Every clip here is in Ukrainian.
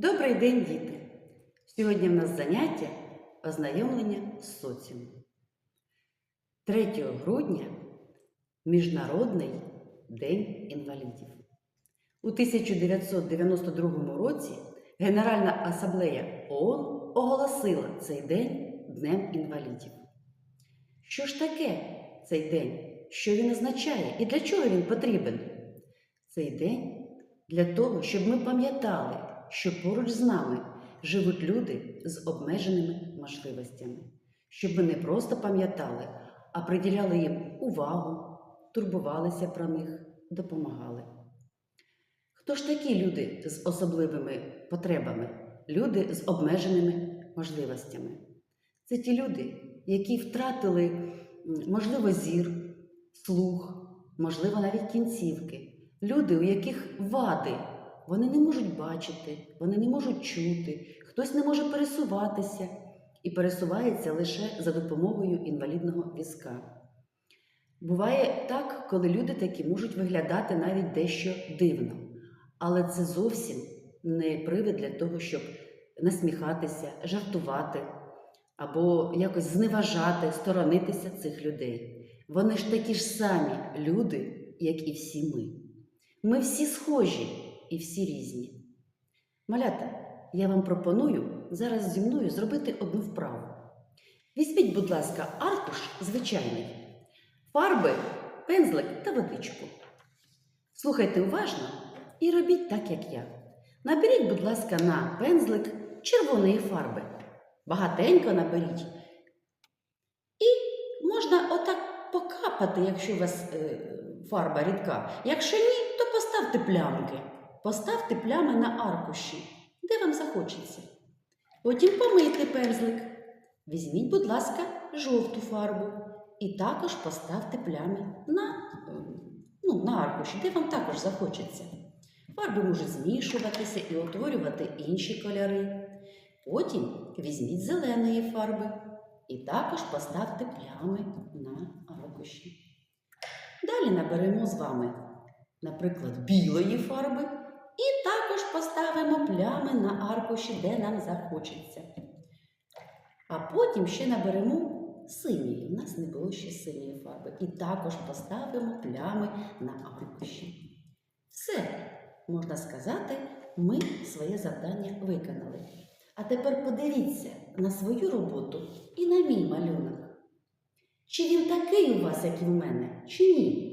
Добрий день, діти! Сьогодні в нас заняття ознайомлення з соціумом. 3 грудня Міжнародний день інвалідів. У 1992 році Генеральна асамблея ООН оголосила цей день Днем інвалідів. Що ж таке цей день? Що він означає і для чого він потрібен? Цей день для того, щоб ми пам'ятали, що поруч з нами живуть люди з обмеженими можливостями, щоб ми не просто пам'ятали, а приділяли їм увагу, турбувалися про них, допомагали. Хто ж такі люди з особливими потребами, люди з обмеженими можливостями? Це ті люди, які втратили, можливо, зір, слух, можливо, навіть кінцівки. Люди, у яких вади, вони не можуть бачити, вони не можуть чути, хтось не може пересуватися і пересувається лише за допомогою інвалідного візка. Буває так, коли люди такі можуть виглядати навіть дещо дивно, але це зовсім не привід для того, щоб насміхатися, жартувати або якось зневажати, сторонитися цих людей. Вони ж такі ж самі люди, як і всі ми. Ми всі схожі і всі різні. Малята, я вам пропоную зараз зі мною зробити одну вправу. Візьміть, будь ласка, аркуш звичайний, фарби, пензлик та водичку. Слухайте уважно і робіть так, як я. Наберіть, будь ласка, на пензлик червоної фарби. Багатенько наберіть. І можна отак покапати, якщо у вас е, фарба рідка. Якщо ні, то поставте плямки. Поставте плями на аркуші, де вам захочеться. Потім помийте пензлик. Візьміть, будь ласка, жовту фарбу і також поставте плями на, е, ну, на аркуші, де вам також захочеться. Фарби можуть змішуватися і утворювати інші кольори. Потім візьміть зеленої фарби і також поставте плями на аркуші. Далі наберемо з вами, наприклад, білої фарби і також поставимо плями на аркуші, де нам захочеться. А потім ще наберемо синьої. У нас не було ще синьої фарби. І також поставимо плями на аркуші. Все, можна сказати, ми своє завдання виконали. А тепер подивіться на свою роботу і на мій малюнок. Чи він такий у вас, як і в мене, чи ні?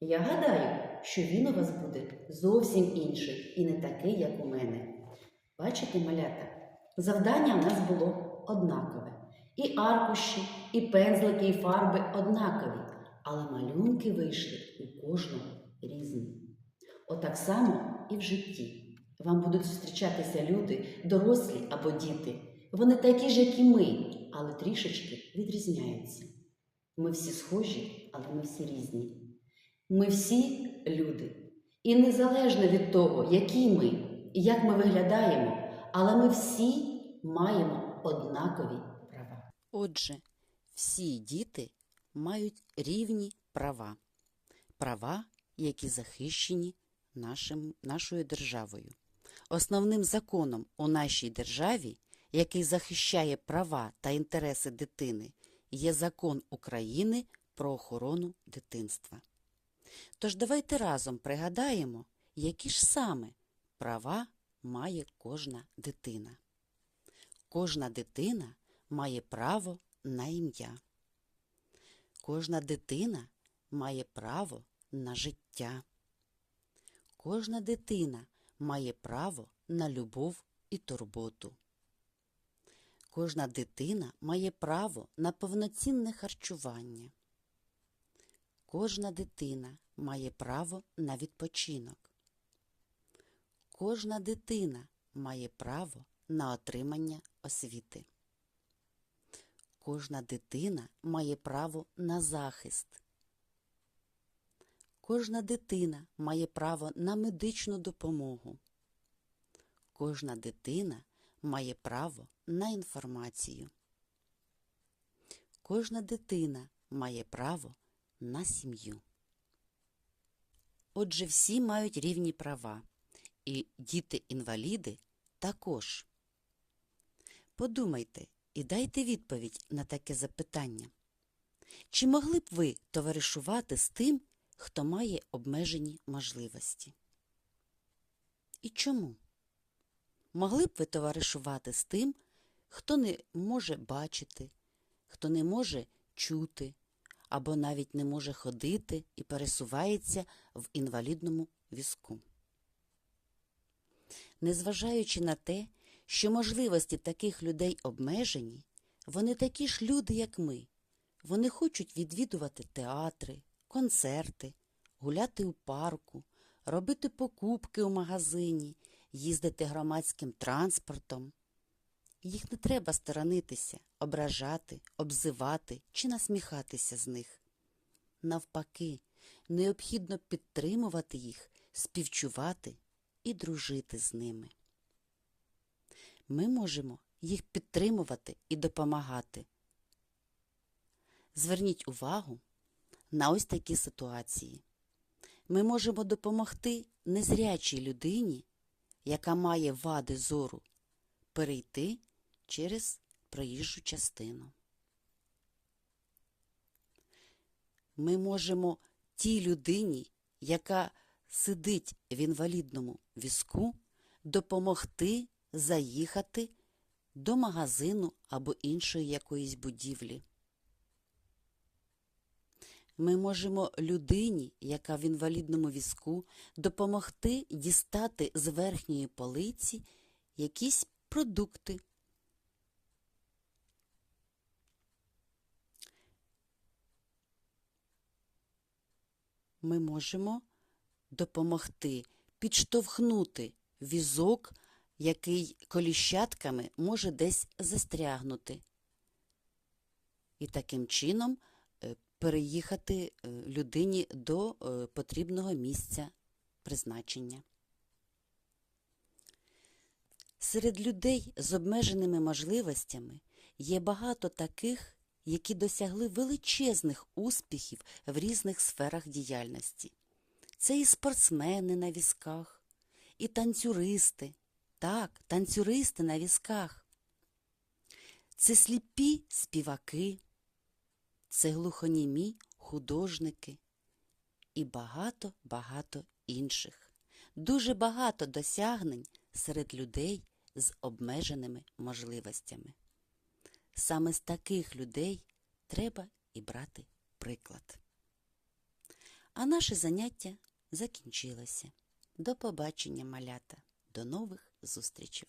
Я гадаю, що він у вас буде зовсім інший і не такий, як у мене. Бачите, малята, завдання у нас було однакове. І аркуші, і пензлики, і фарби однакові, але малюнки вийшли у кожного різні. Отак само і в житті. Вам будуть зустрічатися люди, дорослі або діти. Вони такі ж, як і ми, але трішечки відрізняються. Ми всі схожі, але ми всі різні. Ми всі люди. І незалежно від того, які ми і як ми виглядаємо, але ми всі маємо однакові права. Отже, всі діти мають рівні права, права, які захищені нашим, нашою державою. Основним законом у нашій державі, який захищає права та інтереси дитини, є закон України про охорону дитинства. Тож давайте разом пригадаємо, які ж саме права має кожна дитина. Кожна дитина має право на ім'я. Кожна дитина має право на життя. Кожна дитина має право на любов і турботу. Кожна дитина має право на повноцінне харчування. Кожна дитина має право на відпочинок. Кожна дитина має право на отримання освіти. Кожна дитина має право на захист. Кожна дитина має право на медичну допомогу. Кожна дитина має право на інформацію. Кожна дитина має право на сім'ю. Отже, всі мають рівні права, і діти-інваліди також. Подумайте і дайте відповідь на таке запитання. Чи могли б ви товаришувати з тим, хто має обмежені можливості? І чому? Могли б ви товаришувати з тим, хто не може бачити, хто не може чути, або навіть не може ходити і пересувається в інвалідному візку? Незважаючи на те, що можливості таких людей обмежені, вони такі ж люди, як ми. Вони хочуть відвідувати театри, концерти, гуляти у парку, робити покупки у магазині, їздити громадським транспортом. Їх не треба сторонитися, ображати, обзивати чи насміхатися з них. Навпаки, необхідно підтримувати їх, співчувати і дружити з ними. Ми можемо їх підтримувати і допомагати. Зверніть увагу на ось такі ситуації. Ми можемо допомогти незрячій людині, яка має вади зору, перейти через проїжджу частину. Ми можемо тій людині, яка сидить в інвалідному візку, допомогти заїхати до магазину або іншої якоїсь будівлі. Ми можемо людині, яка в інвалідному візку, допомогти дістати з верхньої полиці якісь продукти. Ми можемо допомогти підштовхнути візок, який коліщатками може десь застрягнути. І таким чином е, переїхати е, людині до е, потрібного місця призначення. Серед людей з обмеженими можливостями є багато таких, які досягли величезних успіхів в різних сферах діяльності. Це і спортсмени на візках, і танцюристи. Так, танцюристи на візках. Це сліпі співаки, це глухонімі художники і багато-багато інших. Дуже багато досягнень серед людей з обмеженими можливостями. Саме з таких людей треба і брати приклад. А наше заняття закінчилося. До побачення, малята, до нових зустрічей!